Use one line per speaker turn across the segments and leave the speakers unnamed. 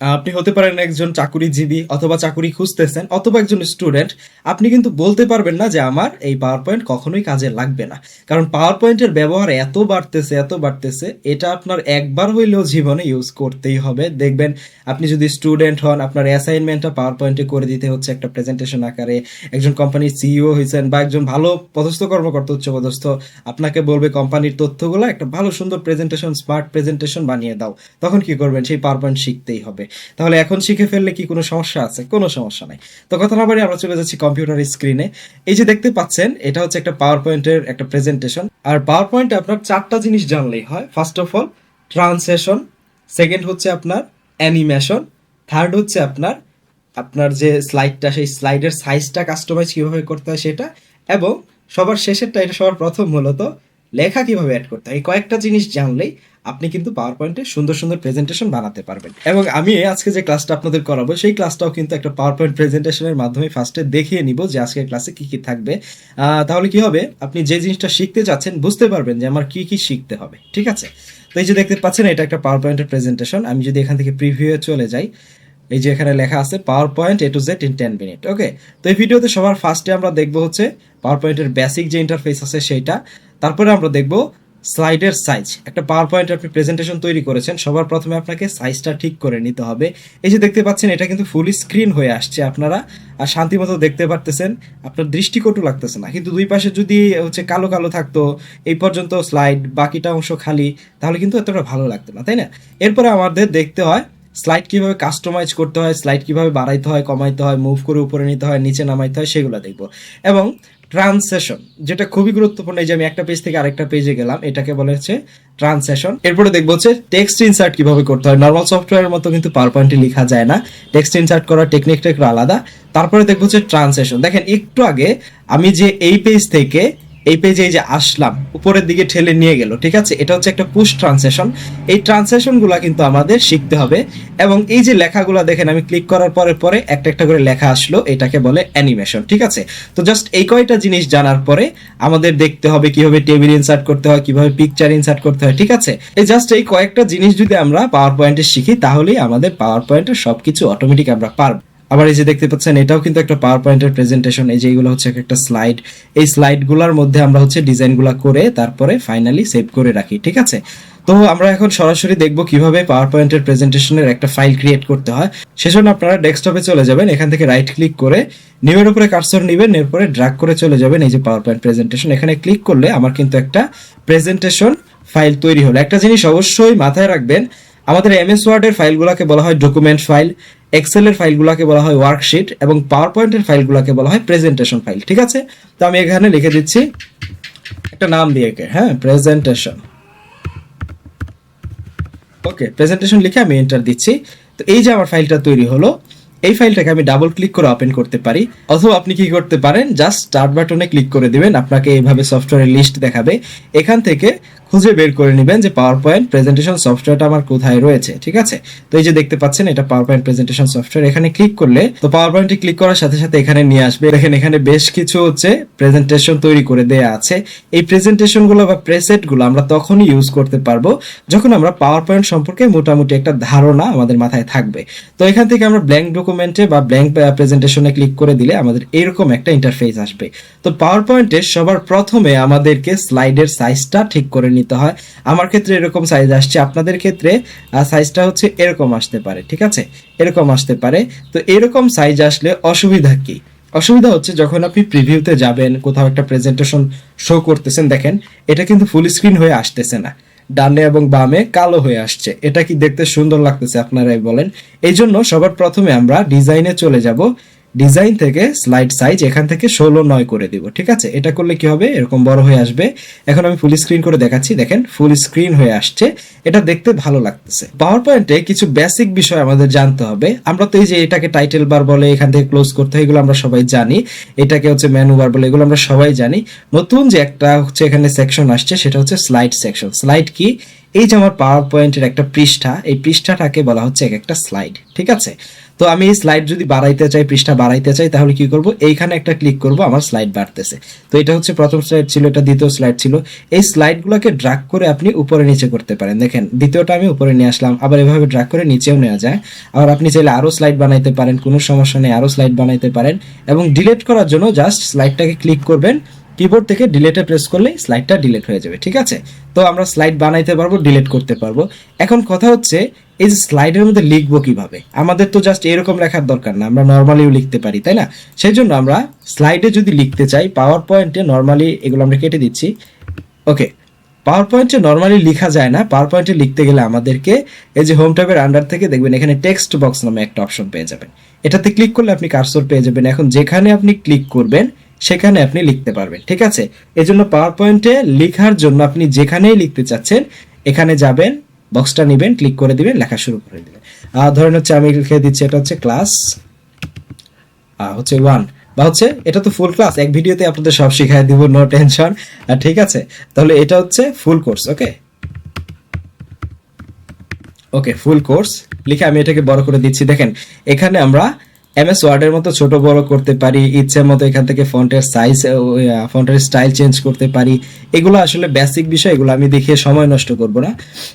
আপনি হতে পারেন একজন চাকুরিজীবী অথবা চাকুরি খুঁজতেছেন অথবা একজন স্টুডেন্ট আপনি কিন্তু বলতে পারবেন না যে আমার এই পাওয়ার পয়েন্ট কখনোই কাজে লাগবে না। কারণ পাওয়ার পয়েন্টের ব্যবহার এত বাড়তেছে এত বাড়তেছে, এটা আপনার একবার হইলেও জীবনে ইউজ করতেই হবে। দেখবেন, আপনি যদি স্টুডেন্ট হন, আপনার অ্যাসাইনমেন্টটা পাওয়ার পয়েন্টে করে দিতে হচ্ছে একটা প্রেজেন্টেশন আকারে। একজন কোম্পানির সিইও হয়েছেন বা একজন ভালো পদস্থ কর্মকর্তা উচ্চপদস্থ আপনাকে বলবে কোম্পানির তথ্যগুলো একটা ভালো সুন্দর প্রেজেন্টেশন স্মার্ট প্রেজেন্টেশন বানিয়ে দাও। তখন কি করবেন? সেই পাওয়ার পয়েন্ট শিখতেই হবে। তাহলে এখন শিখে ফেললে কি কোনো সমস্যা আছে? কোনো সমস্যা নাই। তো কথা না বাড়ি আমরা চলে যাচ্ছি কম্পিউটার স্ক্রিনে। এই যে দেখতে পাচ্ছেন, এটা হচ্ছে একটা পাওয়ার পয়েন্টের একটা প্রেজেন্টেশন আর পাওয়ার পয়েন্টে আপনার চারটা জিনিস জানলেই হয়। First of all translation second হচ্ছে আপনার অ্যানিমেশন থার্ড হচ্ছে আপনার আপনার যে স্লাইডটা সেই স্লাইডের সাইজটা কাস্টমাইজ কীভাবে করতে হয় সেটা। এবং সবার শেষেরটা, এটা সবার প্রথম মূলত লেখা কীভাবে অ্যাড করতে হয়। এই কয়েকটা জিনিস জানলেই আপনি কিন্তু পাওয়ার পয়েন্টে সুন্দর সুন্দর প্রেজেন্টেশন বানাতে পারবেন। এবং আমি আজকে যে ক্লাসটা আপনাদের করাবো, সেই ক্লাসটাও কিন্তু একটা পাওয়ার পয়েন্ট প্রেজেন্টেশনের মাধ্যমে ফার্স্টে দেখিয়ে নিব যে আজকের ক্লাসে কি কি থাকবে। তাহলে কি হবে? আপনি যে জিনিসটা শিখতে চাচ্ছেন বুঝতে পারবেন যে আমার কি কি শিখতে হবে, ঠিক আছে? তো এই যে দেখতে পাচ্ছেন, এটা একটা পাওয়ার পয়েন্টের প্রেজেন্টেশন আমি যদি এখান থেকে প্রিভিউ চলে যাই, এই যে এখানে লেখা আছে PowerPoint A to Z in ten minute okay তো এই ভিডিওতে সবার ফার্স্টে আমরা দেখব হচ্ছে পাওয়ার পয়েন্টের বেসিক যে ইন্টারফেস আছে, সেইটা। তারপরে আমরা দেখব স্লাইডের সাইজ একটা পাওয়ার পয়েন্ট আপনি প্রেজেন্টেশন তৈরি করেছেন, সবার প্রথমে আপনাকে সাইজটা ঠিক করে নিতে হবে। এই যে দেখতে পাচ্ছেন, এটা কিন্তু ফুলি স্ক্রিন হয়ে আসছে আপনারা, আর শান্তিমতো দেখতে পারতেছেন। আপনার দৃষ্টিকটু লাগতেছে না। কিন্তু দুই পাশে যদি হচ্ছে কালো কালো থাকতো, এই পর্যন্ত স্লাইড বাকিটা অংশ খালি, তাহলে কিন্তু এতটা ভালো লাগতো না, তাই না? এরপরে আমাদের দেখতে হয় স্লাইড কীভাবে কাস্টমাইজ করতে হয় স্লাইড কীভাবে বাড়াইতে হয়, কমাইতে হয় মুভ করে উপরে নিতে হয়, নিচে নামাইতে হয়, সেগুলো দেখব। এবং ট্রান্সেশন, যেটা খুবই গুরুত্বপূর্ণ, এই যে আমি একটা পেজ থেকে আরেকটা পেজে গেলাম, এটাকে বলা হচ্ছে ট্রান্সেশন। এরপরে দেখব হচ্ছে টেক্সট ইনসার্ট কীভাবে করতে হয়। নর্মাল সফটওয়্যারের মতো কিন্তু পাওয়ার পয়েন্টে লেখা যায় না। টেক্সট ইনসার্ট করার টেকনিকটা একটু আলাদা। তারপরে দেখব হচ্ছে ট্রান্সেশন। দেখেন, একটু আগে আমি যে এই পেজ থেকে এই পেজে এই যে আসলাম, উপরের দিকে ঠেলে নিয়ে গেল, ঠিক আছে? এটা হচ্ছে একটা পুশ ট্রান্সেশন এই ট্রান্সেশনগুলা কিন্তু আমাদের শিখতে হবে এবং এই যে লেখাগুলো দেখেন, আমি ক্লিক করার পরে পরে একটা একটা করে লেখা আসলো, এটাকে বলে অ্যানিমেশন ঠিক আছে? তো জাস্ট এই কয়টা জিনিস জানার পরে আমাদের দেখতে হবে কীভাবে টেবিল ইনসার্ট করতে হয়, কীভাবে পিকচার ইনসার্ট করতে হয়, ঠিক আছে? এই জাস্ট এই কয়েকটা জিনিস যদি আমরা পাওয়ার পয়েন্টে শিখি, তাহলেই আমাদের পাওয়ার পয়েন্টের সবকিছু অটোমেটিক আমরা পারব। আবার এই যে দেখতে পাচ্ছেন, এটাও কিন্তু একটা পাওয়ার পয়েন্টের প্রেজেন্টেশন এই যে এগুলো হচ্ছে একটা স্লাইড এই স্লাইডগুলোর মধ্যে আমরা হচ্ছে ডিজাইনগুলো করে তারপরে ফাইনালি সেভ করে রাখি, ঠিক আছে? তো আমরা এখন সরাসরি দেখব কীভাবে পাওয়ার পয়েন্টের প্রেজেন্টেশনের একটা ফাইল ক্রিয়েট করতে হয়। সেজন্য আপনারা ডেস্কটপে চলে যাবেন, এখান থেকে রাইট ক্লিক করে নিউ এর উপরে কার্সর নেবেন এরপরে ড্রাগ করে চলে যাবেন এই যে পাওয়ার পয়েন্ট প্রেজেন্টেশন এখানে ক্লিক করলে আমার কিন্তু একটা প্রেজেন্টেশন ফাইল তৈরি হলো। একটা জিনিস অবশ্যই মাথায় রাখবেন আমাদের এমএস ওয়ার্ডের ফাইলগুলোকে বলা হয় ডকুমেন্ট ফাইল এক্সেলের ফাইলগুলোকে বলা হয় ওয়ার্কশিট এবং পাওয়ার পয়েন্টের ফাইলগুলোকে বলা হয় প্রেজেন্টেশন ফাইল ঠিক আছে? তো আমি এখানে লিখে দিচ্ছি একটা নাম দিয়ে হ্যাঁ প্রেজেন্টেশন ওকে প্রেজেন্টেশন লিখে আমি এন্টার দিচ্ছি। তো এই যে আমার ফাইলটা তৈরি হলো, এই ফাইলটাকে আমি ডাবল ক্লিক করে ওপেন করতে পারি। অথবা আপনি কি করতে পারেন জাস্ট স্টার্ট বাটনে ক্লিক করে দিবেন, আপনাকে এইভাবে সফটওয়্যারের লিস্ট দেখাবে। এখান থেকে খুঁজে বের করে নেবেন যে পাওয়ার পয়েন্ট প্রেজেন্টেশন সফটওয়্যারটা আমার কোথায় রয়েছে, ঠিক আছে? তো এই যে দেখতে পাচ্ছেন, এটা পাওয়ার পয়েন্ট প্রেজেন্টেশন সফটওয়্যার এখানে ক্লিক করলে তো পাওয়ার পয়েন্টে ক্লিক করার সাথে সাথে এখানে নিয়ে আসবে। দেখেন, এখানে বেশ কিছু হচ্ছে প্রেজেন্টেশন তৈরি করে দেয়া আছে। এই প্রেজেন্টেশনগুলো বা প্রেসেটগুলো আমরা তখনই ইউজ করতে পারব যখন আমরা পাওয়ার পয়েন্ট সম্পর্কে মোটামুটি একটা ধারণা আমাদের মাথায় থাকবে। তো এখান থেকে আমরা ব্ল্যাঙ্ক ডকুমেন্টে বা ব্ল্যাঙ্ক প্রেজেন্টেশনে ক্লিক করে দিলে আমাদের এরকম একটা ইন্টারফেস আসবে। তো পাওয়ার পয়েন্টে সবার প্রথমে আমাদেরকে স্লাইডের সাইজটা ঠিক করে নিতে হয়। আমার ক্ষেত্রে এরকম সাইজ আসছে। আপনাদের ক্ষেত্রে সাইজটা হচ্ছে এরকম আসতে পারে, ঠিক আছে? এরকম আসতে পারে। তো এরকম সাইজ আসলে অসুবিধা কি? অসুবিধা হচ্ছে যখন আপনি প্রিভিউতে যাবেন, কোথাও একটা প্রেজেন্টেশন শো করতেছেন, দেখেন, এটা কিন্তু ফুল স্ক্রিন হয়ে আসতেছে না। ডানে এবং বামে কালো হয়ে আসছে। এটা কি দেখতে সুন্দর লাগতেছে, আপনারাই বলেন। এই জন্য সবার প্রথমে আমরা ডিজাইনে চলে যাব। ডিজাইন থেকে স্লাইড সাইজ এখান থেকে ষোলো, নয় করে দিব, ঠিক আছে? এটা করলে কি হবে? এরকম বড় হয়ে আসবে। এখন আমি ফুল স্ক্রিন করে দেখাচ্ছি। দেখেন ফুল স্ক্রিন হয়ে আসছে। এটা দেখতে ভালো লাগতেছে। পাওয়ার পয়েন্টে কিছু বেসিক বিষয় আমাদের জানতে হবে। আমরা তো এই যে এটাকে টাইটেল বার বলে, এখান থেকে ক্লোজ করতে হয়, এগুলো আমরা সবাই জানি। এটাকে হচ্ছে মেনু বার বলে, এগুলো আমরা সবাই জানি। নতুন যে একটা হচ্ছে এখানে সেকশন আসছে, সেটা হচ্ছে স্লাইড সেকশন স্লাইড কি? এই যে আমার পাওয়ার পয়েন্টের একটা পৃষ্ঠা, এই পৃষ্ঠাটাকে বলা হচ্ছে এক একটা স্লাইড ঠিক আছে? তো আমি এই স্লাইড যদি বাড়াইতে চাই, পৃষ্ঠা বাড়াইতে চাই, তাহলে কি করব? এইখানে একটা ক্লিক করব, আমার স্লাইড বাড়তেছে। তো এটা হচ্ছে প্রথম স্লাইড ছিল, এটা দ্বিতীয় স্লাইড ছিল। এই স্লাইডগুলোকে ড্রাগ করে আপনি উপরে নিচে করতে পারেন। দেখেন, দ্বিতীয়টা আমি উপরে নিয়ে আসলাম, আবার এভাবে ড্রাগ করে নিচেও নেওয়া যায়। আবার আপনি চাইলে আরও স্লাইড বানাইতে পারেন, কোনো সমস্যা নেই আরও স্লাইড বানাইতে পারেন। এবং ডিলিট করার জন্য জাস্ট স্লাইডটাকে ক্লিক করবেন। কিবোর্ড থেকে ডিলেটে প্রেস করলেই স্লাইডটা ডিলেট হয়ে যাবে, ঠিক আছে? তো আমরা স্লাইড বানাইতে পারব ডিলেট করতে পারব। এখন কথা হচ্ছে, এই যে স্লাইডের মধ্যে লিখব কীভাবে? আমাদের তো জাস্ট এরকম লেখার দরকার না, আমরা নর্মালিও লিখতে পারি, তাই না? সেই জন্য আমরা স্লাইডে যদি লিখতে চাই পাওয়ার পয়েন্টে নর্মালি এগুলো আমরা কেটে দিচ্ছি। ওকে পাওয়ার পয়েন্টে নর্মালি লেখা যায় না পাওয়ার পয়েন্টে লিখতে গেলে আমাদেরকে এই যে হোম ট্যাবের আন্ডার থেকে দেখবেন, এখানে টেক্সট বক্স নামে একটা অপশন পেয়ে যাবেন। এটাতে ক্লিক করলে আপনি কার্সর পেয়ে যাবেন। এখন যেখানে আপনি ক্লিক করবেন সেখানে আপনি লিখতে পারবেন ঠিক আছে? এজন্য পাওয়ার পয়েন্টে লেখার জন্য আপনি যেখানেই লিখতে চাচ্ছেন এখানে যাবেন বক্সটা নেবেন ক্লিক করে দিবেন লেখা শুরু করে দিবেন। আহ, ধরেন হচ্ছে আমি লিখে দিচ্ছি এটা হচ্ছে ক্লাস হচ্ছে ওয়ান বা হচ্ছে এটা তো ফুল ক্লাস এক ভিডিওতে আপনাদের সব শিখাই দিব নো টেনশন ঠিক আছে? তাহলে এটা হচ্ছে ফুল কোর্স ওকে ওকে ফুল কোর্স লিখে আমি এটাকে বড় করে দিচ্ছি। দেখেন এখানে আমরা এমএস ওয়ার্ডের মতো ছোট বড় করতে পারি, ইচ্ছে মতো এখান থেকে ফন্টের সাইজ ফন্টের স্টাইল চেঞ্জ করতে পারি। এগুলো আসলে বেসিক বিষয়, এগুলো আমি দেখিয়ে সময় নষ্ট করব না।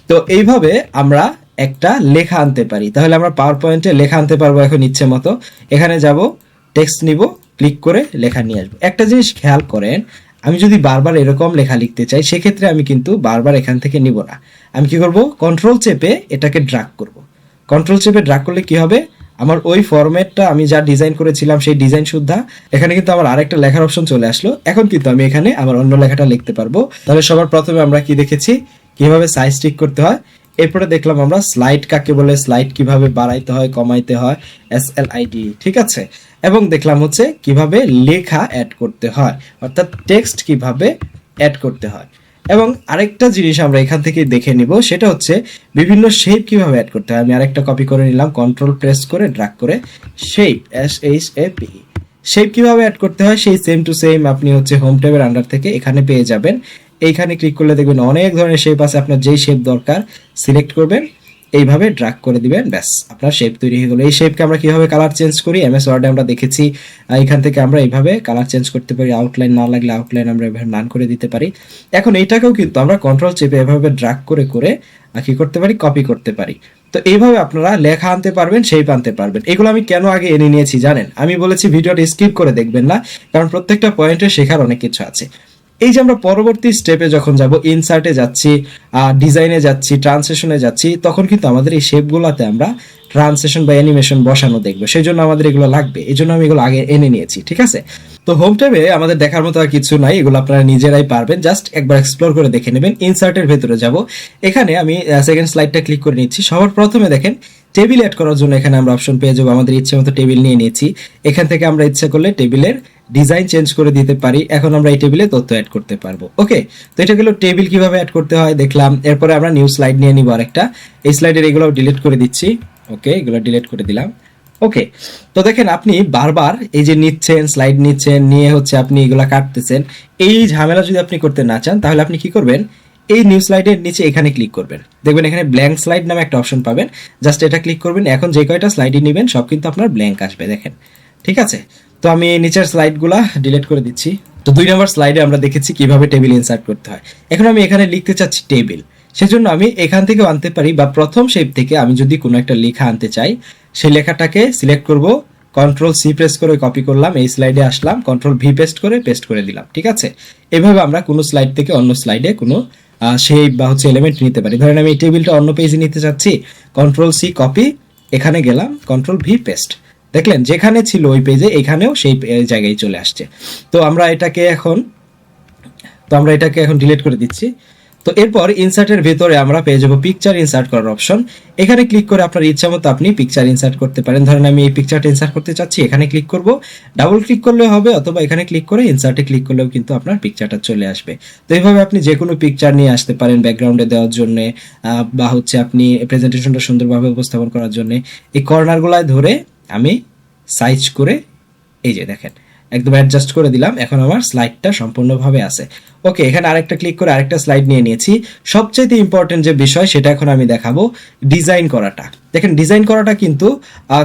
তো এইভাবে আমরা একটা লেখা আনতে পারি। তাহলে আমরা পাওয়ার পয়েন্টে লেখা আনতে পারব এখন ইচ্ছে মতো। এখানে যাব টেক্সট নিব ক্লিক করে লেখা নিয়ে আসব। একটা জিনিস খেয়াল করেন, আমি যদি বারবার এরকম লেখা লিখতে চাই, সেক্ষেত্রে আমি কিন্তু বারবার এখান থেকে নিব না। আমি কি করব? কন্ট্রোল চেপে এটাকে ড্রাগ করব। কন্ট্রোল চেপে ড্রাগ করলে কি হবে? আমার ওই ফরম্যাটটা আমি যা ডিজাইন করেছিলাম সেই ডিজাইন সুদ্ধা এখানে কিন্তু আমার আরেকটা লেখার অপশন চলে আসলো। এখন কিন্তু আমি এখানে আমার অন্য লেখাটা লিখতে পারব। তাহলে সবার প্রথমে আমরা কি দেখেছি? কীভাবে সাইজ ঠিক করতে হয়? এরপরে দেখলাম আমরা স্লাইড কাকে বলে স্লাইড কীভাবে বাড়াইতে হয়, কমাইতে হয় এস এল আইডি ঠিক আছে? এবং দেখলাম হচ্ছে কীভাবে লেখা অ্যাড করতে হয়। অর্থাৎ টেক্সট কীভাবে অ্যাড করতে হয়। এবং আরেকটা জিনিস আমরা এখান থেকে দেখে নিব, সেটা হচ্ছে বিভিন্ন শেপ কীভাবে অ্যাড করতে হয়। আমি আরেকটা কপি করে নিলাম কন্ট্রোল প্রেস করে ড্রাগ করে shape S H A P shape কীভাবে অ্যাড করতে হয়? সেই সেম টু সেম আপনি হচ্ছে হোম ট্যাবের আন্ডার থেকে এখানে পেয়ে যাবেন। এইখানে ক্লিক করলে দেখবেন অনেক ধরনের শেপ আছে। আপনার যেই শেপ দরকার সিলেক্ট করবেন। এইভাবে ড্রাগ করে দিবেন, ব্যাস। আপনার শেপ তৈরি হয়ে গেলো। এই শেপকে আমরা কীভাবে কালার চেঞ্জ করি? এমএস ওয়ার্ডে আমরা দেখেছি এখান থেকে আমরা এইভাবে কালার চেঞ্জ করতে পারি। আউটলাইন না লাগলে আউটলাইন আমরা এভাবে নান করে দিতে পারি। এখন এইটাকেও কিন্তু আমরা কন্ট্রোল চেপে এভাবে ড্রাগ করে করে কি করতে পারি? কপি করতে পারি। তো এইভাবে আপনারা লেখা আনতে পারবেন শেপ আনতে পারবেন। এগুলো আমি কেন আগে এনে নিয়েছি জানেন? আমি বলেছি ভিডিওটা স্কিপ করে দেখবেন না, কারণ প্রত্যেকটা পয়েন্টে শেখার অনেক কিছু আছে। এই যে আমরা পরবর্তী স্টেপে যখন যাব ইনসার্টে যাচ্ছি ডিজাইনে যাচ্ছি ট্রান্সলেশনে যাচ্ছি, তখন কিন্তু আমাদের এই শেপগুলোতে আমরা ট্রান্সলেশন বা অ্যানিমেশন বসানো দেখব। সেই জন্য আমাদের এগুলো লাগবে। এই জন্য আমি এগুলো আগে এনে নিয়েছি, ঠিক আছে? তো হোম ট্যাবে আমাদের দেখার মতো আর কিছু নাই, এগুলো আপনারা নিজেরাই পারবেন। জাস্ট একবার এক্সপ্লোর করে দেখে নেবেন, ইনসার্টের ভেতরে যাব। এখানে আমি সেকেন্ড স্লাইডটা ক্লিক করে নিচ্ছি। সবার প্রথমে দেখেন টেবিল অ্যাড করার জন্য এখানে আমরা অপশন পেয়ে যাব। আমাদের ইচ্ছে মতো টেবিল নিয়ে নিয়েছি। এখান থেকে আমরা ইচ্ছা করলে টেবিলের ডিজাইন চেঞ্জ করে দিতে পারি। এখন আমরা এই টেবিলে তথ্য অ্যাড করতে পারব। ওকে তো এটা গেলো টেবিল কীভাবে অ্যাড করতে হয় দেখলাম। এরপরে আমরা নিউ স্লাইড নিয়ে নিব আরেকটা। এই স্লাইডের এগুলো ডিলিট করে দিচ্ছি। ওকে এগুলো ডিলিট করে দিলাম। ওকে তো দেখেন আপনি বারবার এই যে নিচ্ছেন স্লাইড নিচ্ছেন, নিয়ে হচ্ছে আপনি এগুলা কাটতেছেন, এই ঝামেলা যদি আপনি করতে না চান, তাহলে আপনি কি করবেন? এই নিউ স্লাইডের নিচে এখানে ক্লিক করবেন। দেখবেন এখানে ব্ল্যাঙ্ক স্লাইড নামে একটা অপশন পাবেন। জাস্ট এটা ক্লিক করবেন, এখন যে কয়টা স্লাইডই নেবেন, সব কিন্তু আপনার ব্ল্যাঙ্ক আসবে, দেখেন। ঠিক আছে? তো আমি নিচের স্লাইডগুলা ডিলিট করে দিচ্ছি। তো দুই নম্বর স্লাইডে আমরা দেখেছি কীভাবে টেবিল ইনসার্ট করতে হয়। এখন আমি এখানে লিখতে চাচ্ছি টেবিল সেজন্য আমি এখান থেকেও আনতে পারি বা প্রথম শেপ থেকে আমি যদি কোনো একটা লেখা আনতে চাই সেই লেখাটাকে সিলেক্ট করব কন্ট্রোল সি প্রেস করে কপি করলাম, এই স্লাইডে আসলাম কন্ট্রোল ভি পেস্ট করে পেস্ট করে দিলাম, ঠিক আছে? এভাবে আমরা কোনো স্লাইড থেকে অন্য স্লাইডে কোনো সেই বা হচ্ছে এলিমেন্ট নিতে পারি। ধরেন আমি এই টেবিলটা অন্য পেজে নিতে চাচ্ছি কন্ট্রোল সি কপি এখানে গেলাম কন্ট্রোল ভি পেস্ট দেখলেন, যেখানে ছিল ওই পেজে এখানেও সেই জায়গায় চলে আসছে। তো আমরা এটাকে এখন, তো আমরা এটাকে এখন ডিলিট করে দিচ্ছি। তো এরপর ইনসার্টের ভেতরে আমরা পেয়ে যাব পিকচার ইনসার্ট করার অপশন এখানে ক্লিক করে আপনার ইচ্ছা মতো আপনি পিকচার ইনসার্ট করতে পারেন। ধরেন আমি এই পিকচারটা ইনসার্ট করতে চাচ্ছি, এখানে ক্লিক করব। ডাবল ক্লিক করলে হবে, অথবা এখানে ক্লিক করে ইনসার্টে ক্লিক করলেও কিন্তু আপনার পিকচারটা চলে আসবে। তো এইভাবে আপনি যে কোনো পিকচার নিয়ে আসতে পারেন ব্যাকগ্রাউন্ডে দেওয়ার জন্য বা হচ্ছে আপনি প্রেজেন্টেশনটা সুন্দরভাবে উপস্থাপন করার জন্য। এই কর্নারগুলায় ধরে আমি সাইজ করে, এই যে দেখেন একদম অ্যাডজাস্ট করে দিলাম। এখন আমার স্লাইডটা সম্পূর্ণভাবে আছে। ওকে এখানে আরেকটা ক্লিক করে আরেকটা স্লাইড নিয়ে নিয়েছি। সবচেয়ে ইম্পর্টেন্ট যে বিষয়, সেটা এখন আমি দেখাবো ডিজাইন করাটা। দেখেন ডিজাইন করাটা কিন্তু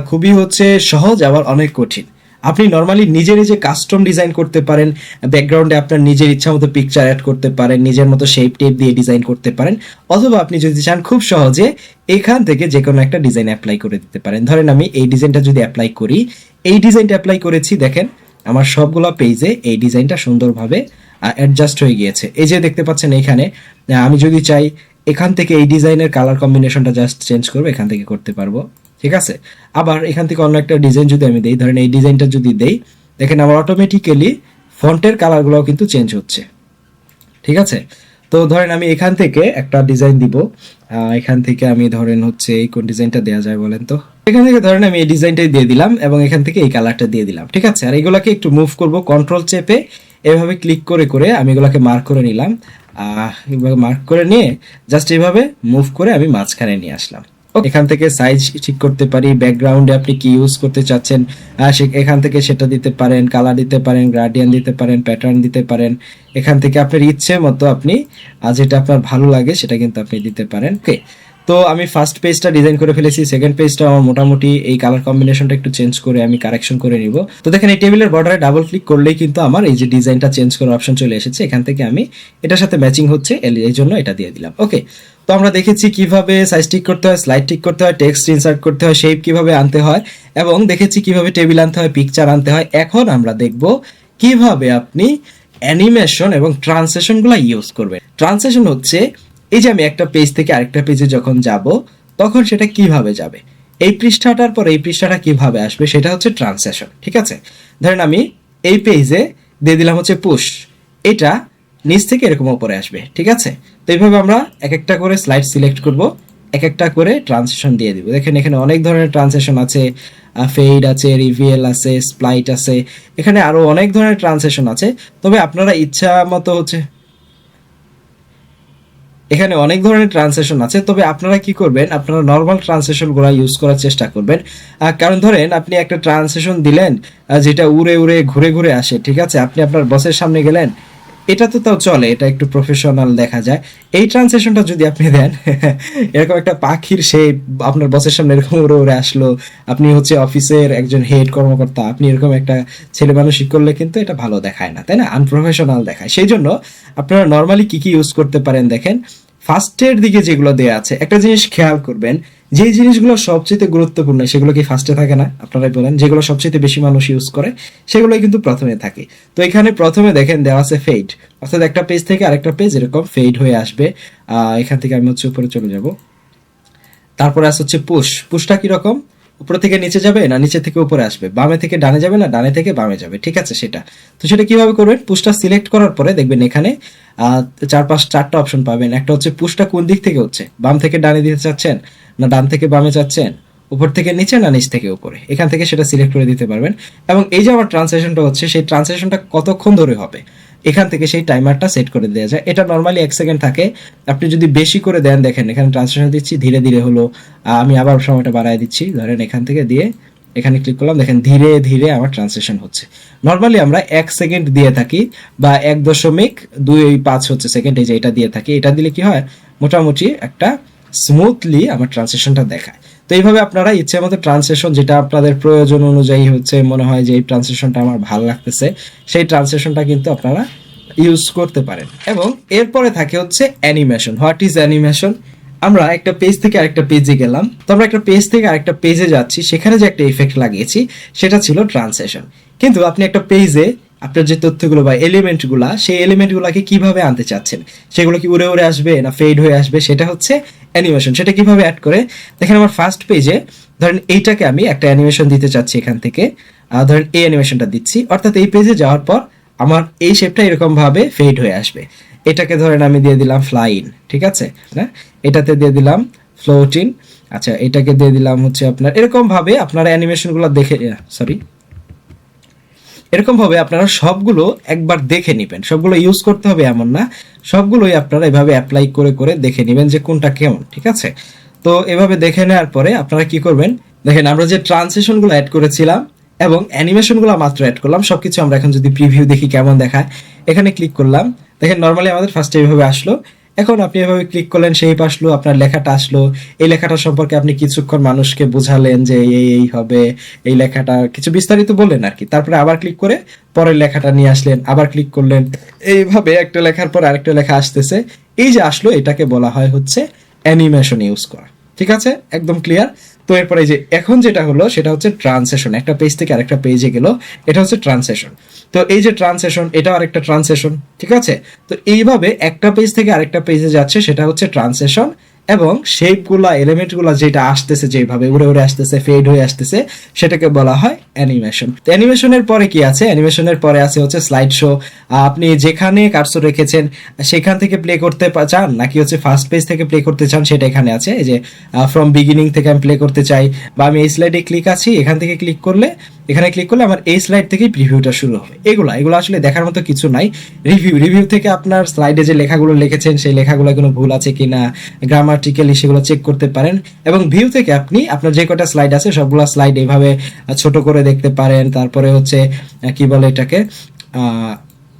খুবই হচ্ছে সহজ, আবার অনেক কঠিন। আপনি নর্মালি নিজে নিজে কাস্টম ডিজাইন করতে পারেন। ব্যাকগ্রাউন্ডে আপনার নিজের ইচ্ছা মতো পিকচার অ্যাড করতে পারেন, নিজের মতো শেপ টেপ দিয়ে ডিজাইন করতে পারেন। অথবা আপনি যদি চান, খুব সহজে এখান থেকে যে কোনো একটা ডিজাইন অ্যাপ্লাই করে দিতে পারেন। ধরেন আমি এই ডিজাইনটা যদি অ্যাপ্লাই করি, এই ডিজাইনটা অ্যাপ্লাই করেছি, দেখেন আমার সবগুলো পেজে এই ডিজাইনটা সুন্দরভাবে অ্যাডজাস্ট হয়ে গিয়েছে। এই যে দেখতে পাচ্ছেন এখানে আমি যদি চাই এখান থেকে এই ডিজাইনের কালার কম্বিনেশনটা জাস্ট চেঞ্জ করব, এখান থেকে করতে পারব। ঠিক আছে? আবার এখান থেকে অন্য একটা ডিজাইন যদি আমি দেই, ধরেন এই ডিজাইনটা যদি দেই, দেখেন আমার অটোমেটিক্যালি ফন্টের কালারগুলোও কিন্তু চেঞ্জ হচ্ছে। ঠিক আছে? তো ধরেন আমি এখান থেকে একটা ডিজাইন দিব। এখান থেকে আমি ধরেন হচ্ছে এই কোন ডিজাইনটা দেওয়া যায় বলেন তো? এখান থেকে ধরেন আমি এই ডিজাইনটাই দিয়ে দিলাম এবং এখান থেকে এই কালারটা দিয়ে দিলাম, ঠিক আছে? আর এগুলাকে একটু মুভ করব কন্ট্রোল চেপে এভাবে ক্লিক করে করে আমি এগুলাকে মার্ক করে নিলাম। এভাবে মার্ক করে নিয়ে জাস্ট এইভাবে মুভ করে আমি মাঝখানে নিয়ে আসলাম। এখান থেকে সাইজ ঠিক করতে পারি ব্যাকগ্রাউন্ডে আপনি কি ইউজ করতে চাচ্ছেন এখান থেকে সেটা দিতে পারেন কালার দিতে পারেন গ্রাডিয়ান দিতে পারেন প্যাটার্ন দিতে পারেন। এখান থেকে আপনার ইচ্ছে মতো আপনি যেটা আপনার ভালো লাগে সেটা কিন্তু আপনি দিতে পারেন। ওকে তো আমি ফার্স্ট পেজটা ডিজাইন করে ফেলেছি সেকেন্ড পেজটা আমার মোটামুটি এই কালার কম্বিনেশনটা একটু চেঞ্জ করে আমি কারেকশন করে নিব। তো দেখেন, এই টেবিলের বর্ডারে ডাবল ক্লিক করলেই কিন্তু আমার এই যে ডিজাইনটা চেঞ্জ করার অপশন চলে এসেছে। এখান থেকে আমি এটার সাথে ম্যাচিং হচ্ছে এই জন্য এটা দিয়ে দিলাম। ওকে তো আমরা দেখেছি কীভাবে সাইজ ঠিক করতে হয় স্লাইড ঠিক করতে হয় টেক্সট ইনসার্ট করতে হয় শেপ কীভাবে আনতে হয়, এবং দেখেছি কীভাবে টেবিল আনতে হয় পিকচার আনতে হয়। এখন আমরা দেখব কীভাবে আপনি অ্যানিমেশন এবং ট্রান্সলেশনগুলো ইউজ করবেন। ট্রান্সলেশন হচ্ছে এই যে আমি একটা পেজ থেকে আরেকটা পেজে যখন যাব, তখন সেটা কীভাবে যাবে? এই পৃষ্ঠাটার পর এই পৃষ্ঠাটা কীভাবে আসবে, সেটা হচ্ছে ট্রান্সলেশন ঠিক আছে? ধরেন আমি এই পেজে দিয়ে দিলাম হচ্ছে পুশ এটা নিচ থেকে এরকম উপরে আসবে, ঠিক আছে? তো এইভাবে আমরা এক একটা করে স্লাইড সিলেক্ট করব, এক একটা করে ট্রান্সলেশন দিয়ে দিব। দেখেন এখানে অনেক ধরনের ট্রান্সলেশন আছে ফেড আছে রিভিএল আছে স্প্লাইট আছে, এখানে আরও অনেক ধরনের ট্রান্সলেশন আছে। তবে আপনারা ইচ্ছা মতো হচ্ছে এখানে অনেক ধরনের ট্রান্সলেশন আছে, তবে আপনারা কি করবেন, আপনারা নর্মাল ট্রান্সলেশনগুলো ইউজ করার চেষ্টা করবেন। কারণ ধরেন আপনি একটা ট্রান্সলেশন দিলেন যেটা উড়ে উড়ে ঘুরে ঘুরে আসে, ঠিক আছে? আপনি আপনার বসের সামনে গেলেন এটা তো তাও চলে, এটা একটু প্রফেশনাল দেখা যায়। এই ট্রান্সলেশনটা যদি আপনি দেন, এরকম একটা পাখির সে আপনার বসের সামনে এরকম উড়ে উড়ে আসলো, আপনি হচ্ছে অফিসের একজন হেড কর্মকর্তা, আপনি এরকম একটা ছেলে মানুষই করলে কিন্তু এটা ভালো দেখায় না, তাই না? আনপ্রফেশনাল দেখায়। সেই জন্য আপনারা নর্মালি কি কি ইউজ করতে পারেন দেখেন ফার্স্টের দিকে যেগুলো দেয়া আছে, একটা জিনিস খেয়াল করবেন, যে জিনিসগুলো সবচেয়ে গুরুত্বপূর্ণ সেগুলো কি ফার্স্টে থাকে না, আপনারাই বলেন, যেগুলো সবচেয়ে বেশি মানুষ ইউজ করে, সেগুলোই কিন্তু প্রথমে থাকে। তো এখানে প্রথমে দেখেন দেওয়া আছে ফেড অর্থাৎ একটা পেজ থেকে আরেকটা পেজ এরকম ফেড হয়ে আসবে। এখান থেকে আমি হচ্ছে উপরে চলে যাব। তারপরে আছে হচ্ছে পুশ পুশটা কীরকম? উপর থেকে নিচে যাবে না নিচে থেকে উপরে আসবে? বামে থেকে ডানে যাবে না? ডানে থেকে বামে যাবে। ঠিক আছে, সেটা। তো সেটা কীভাবে করবেন? পুশটা সিলেক্ট করার পরে দেখবেন এখানে চার পাঁচ, চারটা অপশন পাবেন। একটা হচ্ছে পুশটা কোন দিক থেকে হচ্ছে? বাম থেকে ডানে দিতে চাচ্ছেন না ডান থেকে বামে চাচ্ছেন উপর থেকে নিচে না নিচ থেকে উপরে? এখান থেকে সেটা সিলেক্ট করে দিতে পারবেন। এবং এই যে আমার ট্রান্সলেশনটা হচ্ছে, সেই ট্রান্সলেশনটা কতক্ষণ ধরে হবে? এখান থেকে সেই টাইমারটা সেট করে দেওয়া যায়। এটা নর্মালি এক সেকেন্ড থাকে। আপনি যদি বেশি করে দেন, দেখেন এখানে ট্রান্সলেশন দিচ্ছি, ধীরে ধীরে হলো। আমি আবার সময়টা বাড়ায় দিচ্ছি। ধরেন এখান থেকে দিয়ে এখানে ক্লিক করলাম, দেখেন ধীরে ধীরে আমার ট্রান্সলেশন হচ্ছে। নর্মালি আমরা এক সেকেন্ড দিয়ে থাকি বা এক দশমিক দুই পাঁচ হচ্ছে সেকেন্ড এই যে এটা দিয়ে থাকি। এটা দিলে কি হয়? মোটামুটি একটা স্মুথলি আমার ট্রান্সলেশনটা দেখায়। তো এইভাবে আপনারা ইচ্ছে মতো ট্রান্সলেশন যেটা আপনাদের প্রয়োজন অনুযায়ী হচ্ছে, মনে হয় যে এই ট্রান্সলেশনটা আমার ভালো লাগতেছে, সেই ট্রান্সলেশনটা কিন্তু আপনারা ইউজ করতে পারেন। এবং এরপরে থাকে হচ্ছে অ্যানিমেশন হোয়াট ইজ অ্যানিমেশন আমরা একটা পেজ থেকে আরেকটা পেজে গেলাম। তো আমরা একটা পেজ থেকে আরেকটা পেজে যাচ্ছি। সেখানে যে একটা ইফেক্ট লাগিয়েছি, সেটা ছিল ট্রান্সলেশন কিন্তু আপনি একটা পেজে আপনার যে তথ্যগুলো বা এলিমেন্টগুলা সেই এলিমেন্টগুলোকে কীভাবে আনতে চাচ্ছেন? সেগুলো কি উড়ে উড়ে আসবে না ফেড হয়ে আসবে? সেটা হচ্ছে অ্যানিমেশন সেটা কীভাবে অ্যাড করে? দেখেন আমার ফার্স্ট পেজে ধরেন এইটাকে আমি একটা অ্যানিমেশন দিতে চাচ্ছি এখান থেকে। ধরেন এই অ্যানিমেশনটা দিচ্ছি। অর্থাৎ এই পেজে যাওয়ার পর আমার এই শেপটা এরকম ভাবে ফেড হয়ে আসবে। এটাকে ধরেন আমি দিয়ে দিলাম ফ্লাইন ঠিক আছে? না এটাতে দিয়ে দিলাম ফ্লোটিন আচ্ছা এটাকে দিয়ে দিলাম হচ্ছে আপনার এরকম ভাবে আপনারা অ্যানিমেশনগুলো দেখে সরি এরকম ভাবে আপনারা সবগুলো একবার দেখে নেবেন। সবগুলো ইউজ করতে হবে এমন না। সবগুলোই আপনারা এভাবে অ্যাপ্লাই করে করে দেখে নেবেন যে কোনটা কেমন, ঠিক আছে? তো এভাবে দেখে নেওয়ার পরে আপনারা কি করবেন? দেখেন, আমরা যে ট্রান্সলেশনগুলো অ্যাড করেছিলাম এবং অ্যানিমেশনগুলো মাত্র অ্যাড করলাম, সবকিছু আমরা এখন যদি প্রিভিউ দেখি কেমন দেখায়, এখানে ক্লিক করলাম। দেখেন নর্মালি আমাদের ফার্স্টে এইভাবে আসলো। এখন আপনি এভাবে ক্লিক করলেন, সেই আসলো, আপনার লেখাটা আসলো। এই লেখাটা সম্পর্কে আপনি কিছুক্ষণ মানুষকে বোঝালেন যে এই এই হবে। এই লেখাটা কিছু বিস্তারিত বললেন আর কি। তারপরে আবার ক্লিক করে পরের লেখাটা নিয়ে আসলেন, আবার ক্লিক করলেন। এইভাবে একটা লেখার পর আরেকটা লেখা আসতেছে। এই যে আসলো, এটাকে বলা হয় হচ্ছে অ্যানিমেশন ইউজ করা। ঠিক আছে? একদম ক্লিয়ার তো এরপরে যে এখন যেটা হলো, সেটা হচ্ছে ট্রান্সেশন একটা পেজ থেকে আরেকটা পেজে গেল, এটা হচ্ছে ট্রান্সেশন তো এই যে ট্রান্সেশন এটা আরেকটা ট্রান্সেশন ঠিক আছে? তো এইভাবে একটা পেজ থেকে আরেকটা পেজে যাচ্ছে, সেটা হচ্ছে ট্রান্সেশন এবং শেপগুলা এলিমেন্টগুলা যেটা আসতেছে যেভাবে, উড়ে উড়ে আসতেছে ফেড হয়ে আসতেছে, সেটাকে বলা হয় অ্যানিমেশন তো অ্যানিমেশনের পরে কি আছে? অ্যানিমেশনের পরে আছে হচ্ছে স্লাইড শো আপনি যেখানে কার্সর রেখেছেন, সেখান থেকে প্লে করতে চান? নাকি হচ্ছে ফার্স্ট পেজ থেকে প্লে করতে চান? সেটা এখানে আছে। এই যে ফ্রম বিগিনিং থেকে আমি প্লে করতে চাই, বা আমি এই স্লাইডে ক্লিক আছি, এখান থেকে ক্লিক করলে এখানে ক্লিক করলে আমার এই স্লাইড থেকেই প্রিভিউটা শুরু হবে। এগুলো এগুলো আসলে দেখার মতো কিছু নাই। রিভিউ রিভিউ থেকে আপনার স্লাইডে যে লেখাগুলো লিখেছেন, সেই লেখাগুলো কোনো ভুল আছে কি না গ্রামাটিক্যালি সেগুলো চেক করতে পারেন। এবং ভিউ থেকে আপনি, আপনার যে কটা স্লাইড আছে, সবগুলো স্লাইড এইভাবে ছোট করে দেখতে পারেন। তারপরে হচ্ছে কি বলে এটাকে?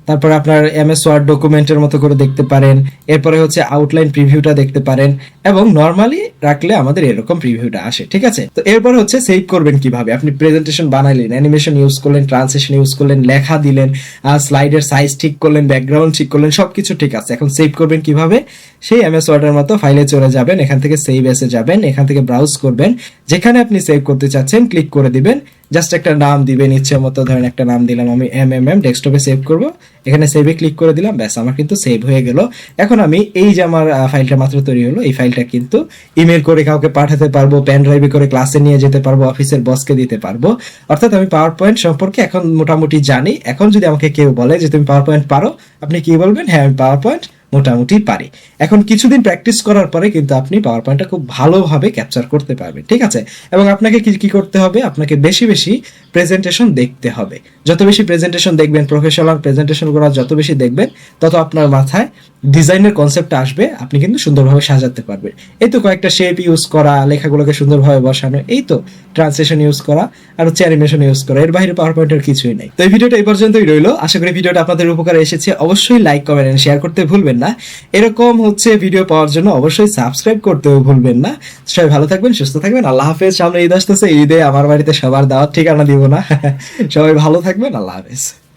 তারপরে আপনার এমএস ওয়ার্ড ডকুমেন্টের মতো করে দেখতে পারেন। এরপরে হচ্ছে আউটলাইন প্রিভিউটা দেখতে পারেন। এবং নর্মালি রাখলে আমাদের এরকম প্রিভিউটা আসে, ঠিক আছে? তো এরপরে হচ্ছে সেভ করবেন কীভাবে? আপনি প্রেজেন্টেশন বানাইলেন অ্যানিমেশন ইউজ করলেন ট্রান্সলেশন ইউজ করলেন, লেখা দিলেন স্লাইডের সাইজ ঠিক করলেন ব্যাকগ্রাউন্ড ঠিক করলেন, সবকিছু ঠিক আছে। এখন সেভ করবেন কীভাবে? সেই এমএস ওয়ার্ডের মতো ফাইলে চলে যাবেন, এখান থেকে সেভ এসে যাবেন, এখান থেকে ব্রাউজ করবেন। যেখানে আপনি সেভ করতে চাচ্ছেন ক্লিক করে দিবেন। জাস্ট একটা নাম দিবেন ইচ্ছে মতো ধরেন একটা নাম দিলাম, আমি এম এম এম ডেস্কটপে সেভ করব। এখানে সেভে ক্লিক করে দিলাম, ব্যাস আমার কিন্তু সেভ হয়ে গেল। এখন আমি এই যে আমার ফাইলটা মাত্র তৈরি হলো, এই ফাইলটা কিন্তু ইমেল করে কাউকে পাঠাতে পারব পেন ড্রাইভে করে ক্লাসে নিয়ে যেতে পারব অফিসের বসকে দিতে পারব। অর্থাৎ আমি পাওয়ার পয়েন্ট সম্পর্কে এখন মোটামুটি জানি। এখন যদি আমাকে কেউ বলে যে তুমি পাওয়ার পয়েন্ট পারো, আপনি কি বলবেন? হ্যাঁ আমি পাওয়ার পয়েন্ট মোটামুটি পারি। এখন কিছুদিন প্র্যাকটিস করার পরে কিন্তু আপনি পাওয়ার পয়েন্টটা খুব ভালোভাবে ক্যাপচার করতে পারবেন, ঠিক আছে? এবং আপনাকে কি কি করতে হবে? আপনাকে বেশি বেশি প্রেজেন্টেশন দেখতে হবে। যত বেশি প্রেজেন্টেশন দেখবেন প্রফেশনাল প্রেজেন্টেশন করা যত বেশি দেখবেন, তত আপনার মাথায় ডিজাইনের কনসেপ্ট আসবে, আপনি কিন্তু সুন্দরভাবে সাজাতে পারবেন। এই তো কয়েকটা শেপ ইউজ করা, লেখাগুলোকে সুন্দরভাবে বসানো, এই তো ট্রান্সলেশন ইউজ করা আর হচ্ছে অ্যানিমেশন ইউজ করা, এর বাইরে পাওয়ার পয়েন্টের কিছুই নেই। তো এই ভিডিওটা এই পর্যন্তই রইল। আশা করি ভিডিওটা আপনাদের উপকারে এসেছে। অবশ্যই লাইক কমেন্ট শেয়ার করতে ভুলবেন না। এরকম হচ্ছে ভিডিও পাওয়ার জন্য অবশ্যই সাবস্ক্রাইব করতেও ভুলবেন না। সবাই ভালো থাকবেন, সুস্থ থাকবেন। আল্লাহ হাফেজ, সামনে ঈদ আসতেছে, ঈদে আমার বাড়িতে সবার দাওয়াত, ঠিকানা দিব না। সবাই ভালো থাকবেন, আল্লাহ হাফেজ।